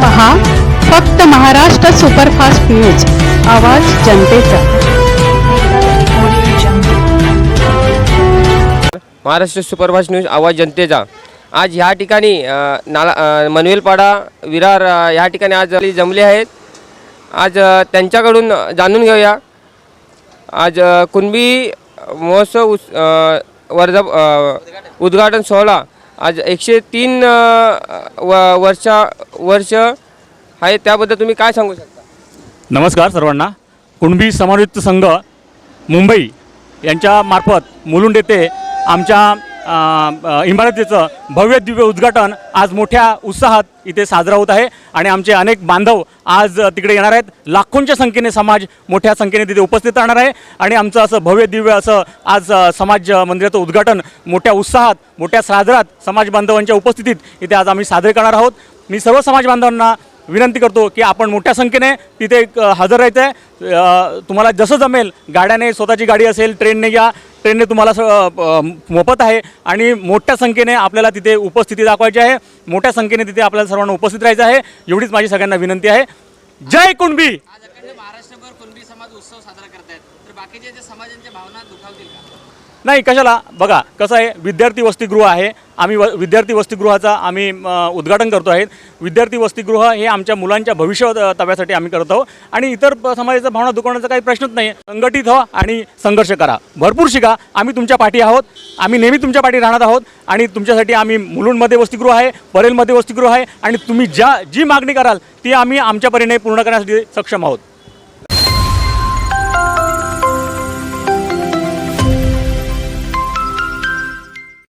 पहा फक्त Maharashtra superfast news आवाज जनतेचा. महाराष्ट्र सुपरफास्ट न्यूज आवाज जनतेचा. आज ह्या ठिकाणी नाला मनवेलपाडा विरार ह्या ठिकाणी आज जमले आहेत. आज त्यांच्याकडून जाणून घेऊया. आज कुणबी महोत्सव उस वर्धा उद्घाटन सोहळा आज एकशे तीन व वर्षा वर्ष आहे. त्याबद्दल तुम्ही काय सांगू शकता? नमस्कार सर्वांना. कुणबी समन्वित संघ मुंबई यांच्या मार्फत मुलुंड येथे आमच्या इमारतीचं भव्य दिव्य उद्घाटन आज मोठ्या उत्साहात इथे साजरा होत आहे. आणि आमचे अनेक बांधव आज तिकडे येणार आहेत. लाखोंच्या संख्येने समाज मोठ्या संख्येने तिथे उपस्थित राहणार आहे. आणि आमचं असं भव्य दिव्य असं आज समाज मंदिराचं उद्घाटन मोठ्या उत्साहात मोठ्या साजरात समाज बांधवांच्या उपस्थितीत इथे आज आम्ही साजरे करणार आहोत. मी सर्व समाज बांधवांना विनंती करतो की आपण मोठ्या संख्येने तिथे हजर राहायचं आहे. तुम्हाला जसं जमेल गाड्याने स्वतःची गाडी असेल ट्रेनने या ट्रेनने तुम्हाला स- मोफत आहे आणि मोठ्या संख्येने आपल्याला तिथे उपस्थिती दाखवायची आहे. मोठ्या संख्येने तिथे आपल्याला सर्वांना उपस्थित राहायचं आहे. एवढीच माझी सगळ्यांना विनंती आहे. जय कुणबी! वर्षभर कुणबी समाज उत्सव साजरा करतायत. तर बाकीचे जे समाजांच्या भावना दुखावतील का? नाही कशाला? बघा कसं आहे विद्यार्थी वसतिगृह आहे. आम्ही व विद्यार्थी वसतिगृहाचा आम्ही उद्घाटन करतो आहे. विद्यार्थी वसतिगृह हे आमच्या मुलांच्या भविष्य तव्यासाठी आम्ही करत आहोत. आणि इतर समाजाचा भावना दुखवण्याचा काही प्रश्नच नाही. संघटित व्हा आणि संघर्ष करा. भरपूर शिका. आम्ही तुमच्या पाठी आहोत. आम्ही नेहमी तुमच्या पाठी राहणार आहोत. आणि तुमच्यासाठी आम्ही मुलुंडमध्ये वसतिगृह आहे परेलमध्ये वसतिगृह आहे. आणि तुम्ही ज्या जी मागणी कराल ती आम्ही आमच्या परीने पूर्ण करण्यासाठी सक्षम आहोत.